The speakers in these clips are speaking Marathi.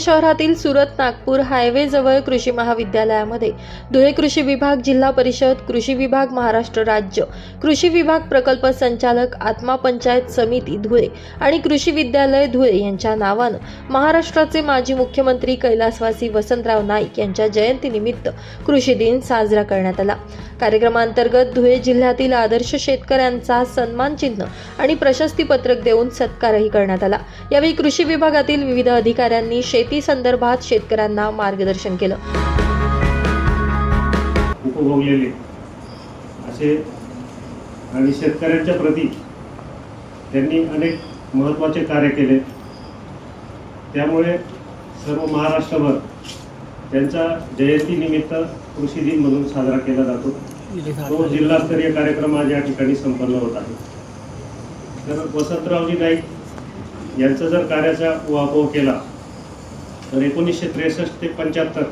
शहरातील सुरत नागपूर हायवे जवळ कृषी महाविद्यालयामध्ये धुळे कृषी विभाग जिल्हा परिषद कृषी विभाग महाराष्ट्र राज्य कृषी विभाग प्रकल्प संचालक आत्मा पंचायत समिती धुळे आणि कृषी विद्यालय धुळे यांच्या नावानं महाराष्ट्राचे माजी मुख्यमंत्री कैलासवासी वसंतराव नाईक यांच्या जयंतीनिमित्त कृषी दिन साजरा करण्यात आला. कार्यक्रमांतर्गत धुळे जिल्ह्यातील आदर्श शेतकऱ्यांचा सन्मान चिन्ह आणि प्रशस्ती पत्रक देऊन सत्कारही करण्यात आला. यावेळी कृषी विभागातील विविध अधिकाऱ्यांनी शेत संदर्भात शेतकऱ्यांना मार्गदर्शन केलं. उपभोगलेले असे आणि शेतकऱ्यांच्या प्रती त्यांनी अनेक महत्त्वाचे कार्य केले. त्यामुळे सर्व महाराष्ट्रभर त्यांचा जयंतीनिमित्त कृषी दिन म्हणून साजरा केला जातो. तो जिल्हास्तरीय कार्यक्रम आज या ठिकाणी संपन्न होत आहे. तर वसंतरावजी नाईक यांचा जर कार्याचा उहापोह केला तर एकोणीसशे त्रेसष्ट ते पंच्याहत्तर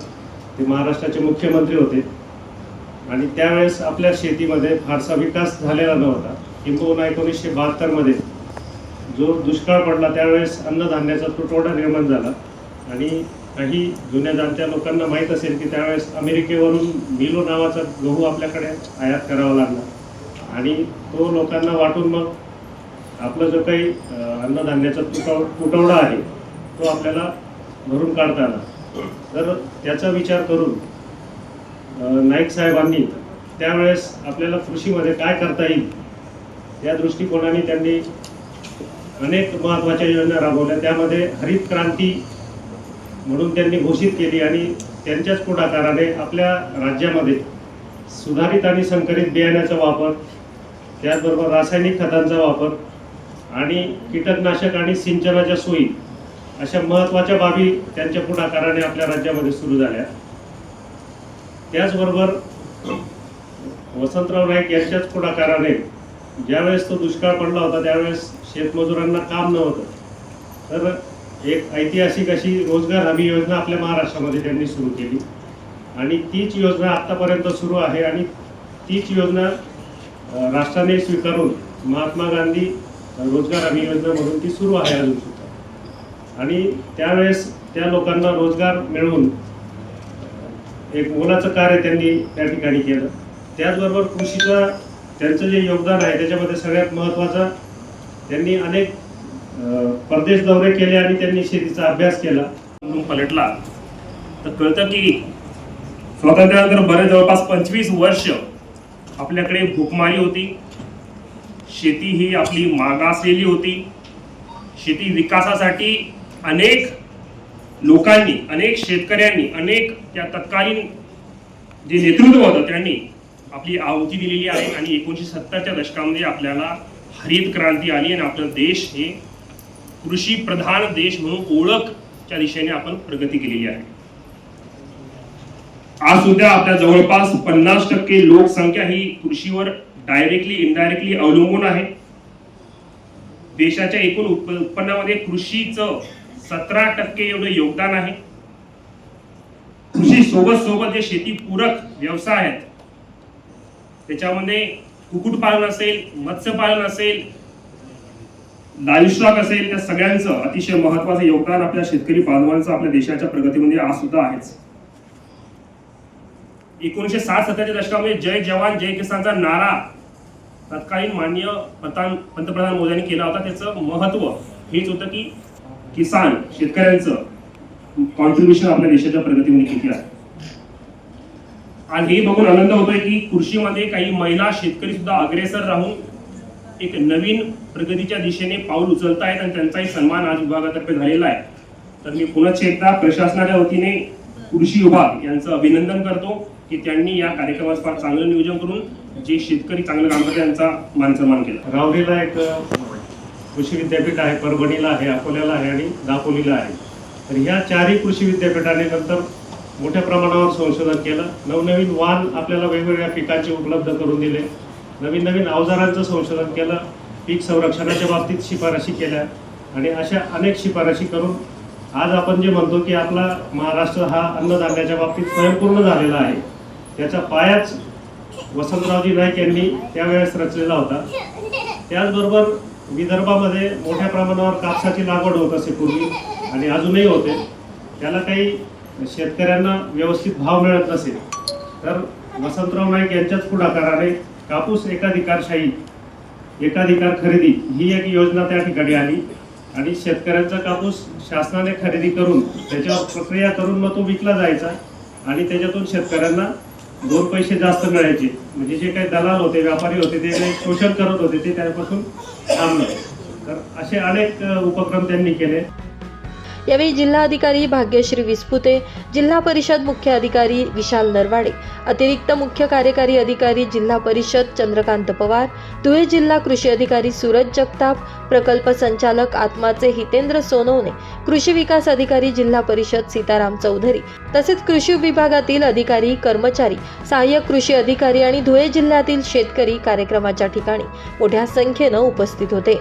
ते महाराष्ट्राचे मुख्यमंत्री होते. आणि त्यावेळेस आपल्या शेतीमध्ये फारसा विकास झालेला नव्हता. किंबहुना एकोणीसशे बहात्तरमध्ये जो दुष्काळ पडला त्यावेळेस अन्नधान्याचा तुटवडा निर्माण झाला. आणि काही जुन्या जाणत्या लोकांना माहीत असेल की त्यावेळेस अमेरिकेवरून मिलो नावाचा गहू आपल्याकडे आयात करावा लागला. आणि तो लोकांना वाटून मग आपलं जो काही अन्नधान्याचा तुटव तुटवडा आहे तो आपल्याला भरून काढता आला तर त्याचा विचार करून नाईक साहेबांनी त्यावेळेस आपल्याला कृषीमध्ये काय करता येईल या दृष्टिकोनाने त्यांनी अनेक महत्त्वाच्या योजना राबवल्या. त्यामध्ये हरित क्रांती म्हणून त्यांनी घोषित केली आणि त्यांच्याच पुढाकाराने आपल्या राज्यामध्ये सुधारित आणि संकरित बियाण्याचा वापर त्याचबरोबर रासायनिक खतांचा वापर आणि कीटकनाशक आणि सिंचनाच्या सोयी अशा महत्त्वाच्या बाबी त्यांच्या पुढाकाराने आपल्या राज्यामध्ये सुरू झाल्या. त्याचबरोबर वसंतराव नाईक यांच्याच पुढाकाराने ज्यावेळेस तो दुष्काळ पडला होता त्यावेळेस शेतमजुरांना काम नव्हतं. तर एक ऐतिहासिक अशी रोजगार हमी योजना आपल्या महाराष्ट्रामध्ये त्यांनी सुरू केली. आणि तीच योजना आत्तापर्यंत सुरू आहे आणि तीच योजना राष्ट्राने स्वीकारून महात्मा गांधी रोजगार हमी योजना म्हणून ती सुरू आहे अजून आणि त्यावेळेस त्या लोकांना रोजगार मिळवून एक मोलाचं कार्य त्यांनी त्या ठिकाणी केलं. त्याचबरोबर कृषीचा त्यांचं जे योगदान आहे त्याच्यामध्ये सगळ्यात महत्त्वाचं त्यांनी अनेक परदेश दौरे केले आणि त्यांनी शेतीचा अभ्यास केला. म्हणून पलटला. तर कळतं की स्वातंत्र्यानंतर बरे जवळपास पंचवीस वर्ष आपल्याकडे भूकमारी होती. शेती ही आपली मागासलेली होती. शेती विकासासाठी अनेक लोकांनी अनेक शेतकऱ्यांनी अनेक त्या तत्कालीन जे नेतृत्व होतं त्यांनी आपली आहुती दिलेली आहे आणि एकोणीसशे सत्तरच्या दशकामध्ये आपल्याला हरित क्रांती आली आणि आपला देश हे कृषी प्रधान देश म्हणून ओळखच्या दिशेने आपण प्रगती केलेली आहे. आज सुद्धा आपल्या जवळपास पन्नास टक्के लोकसंख्या ही कृषीवर डायरेक्टली इनडायरेक्टली अवलंबून आहे. देशाच्या एकूण उत्पन्नामध्ये कृषीचं सतरा टक्के एवढं योगदान आहे. कृषी सोबत सोबत जे शेतीपूरक व्यवसाय आहेत त्याच्यामध्ये कुक्कुटपालन असेल मत्स्यपालन असेल लाईव्हस्टॉक असेल त्या सगळ्यांचं अतिशय महत्वाचं योगदान आपल्या शेतकरी बांधवांचं आपल्या देशाच्या प्रगतीमध्ये आज सुद्धा आहेच. एकोणीसशे साठ सत्तरच्या दशकामध्ये जय जवान जय किसानचा नारा तत्कालीन माननीय पंतप्रधान मोदींनी केला होता. त्याचं महत्त्व हेच होतं की किसान शेतकऱ्यांचं कॉन्ट्रीब्युशन आपल्या देशाच्या प्रगतीमध्ये किती आहे? आणि हे बघून आनंद होतोय की कृषीमध्ये काही महिला शेतकरी सुद्धा अग्रेसर राहून एक नवीन प्रगतीच्या दिशेने पाऊल उचलत आहेत आणि त्यांचाही सन्मान आज विभागातर्फे झालेला आहे. तर मी पुनश्च एकदा प्रशासनाच्या वतीने कृषी विभाग यांचं अभिनंदन करतो की त्यांनी या कार्यक्रमाचं फार चांगलं नियोजन करून जे शेतकरी चांगलं काम करतात त्यांचा मान सन्मान केला. रावरीला एक कृषी विद्यापीठ आहे परभणीला आहे अकोल्याला आहे आणि दापोलीला आहे. तर ह्या चारही कृषी विद्यापीठाने नंतर मोठ्या प्रमाणावर संशोधन केलं. नवनवीन वाण आपल्याला वेगवेगळ्या पिकांचे उपलब्ध करून दिले. नवीन नवीन अवजारांचं संशोधन केलं. पीक संरक्षणाच्या बाबतीत शिफारशी केल्या. आणि अशा अनेक शिफारशी करून आज आपण जे म्हणतो की आपला महाराष्ट्र हा अन्नधान्याच्या बाबतीत स्वयंपूर्ण झालेला आहे. त्याचा पायाच वसंतरावजी नाईक यांनी त्यावेळेस रचलेला होता. त्याचबरोबर विदर्भामध्ये मोठ्या प्रमाणावर कापसाची लागवड होत असे पूर्वी आणि अजूनही होते. त्याला काही शेतकऱ्यांना व्यवस्थित भाव मिळत नसेल तर वसंतराव नाईक यांच्याच पुढाकाराने कापूस एकाधिकारशाही एकाधिकार खरेदी ही एक योजना त्या ठिकाणी आली आणि शेतकऱ्यांचा कापूस शासनाने खरेदी करून त्याच्यावर प्रक्रिया करून मग तो विकला जायचा आणि त्याच्यातून शेतकऱ्यांना दोन पैसे जास्त मिळायचे. म्हणजे जे काही दलाल होते व्यापारी होते ते काही शोषण करत होते ते त्यापासून थांबले तर असे अनेक उपक्रम त्यांनी केले. यावेळी जिल्हाधिकारी भाग्यश्री विस्पुते जिल्हा परिषद मुख्य अधिकारी विशाल नरवाडे अतिरिक्त मुख्य कार्यकारी अधिकारी जिल्हा परिषद चंद्रकांत पवार धुळे जिल्हा कृषी अधिकारी सूरज जगताप प्रकल्प संचालक आत्माचे हितेंद्र सोनवणे कृषी विकास अधिकारी जिल्हा परिषद सीताराम चौधरी तसेच कृषी विभागातील अधिकारी कर्मचारी सहाय्यक कृषी अधिकारी आणि धुळे जिल्ह्यातील शेतकरी कार्यक्रमाच्या ठिकाणी मोठ्या संख्येनं उपस्थित होते.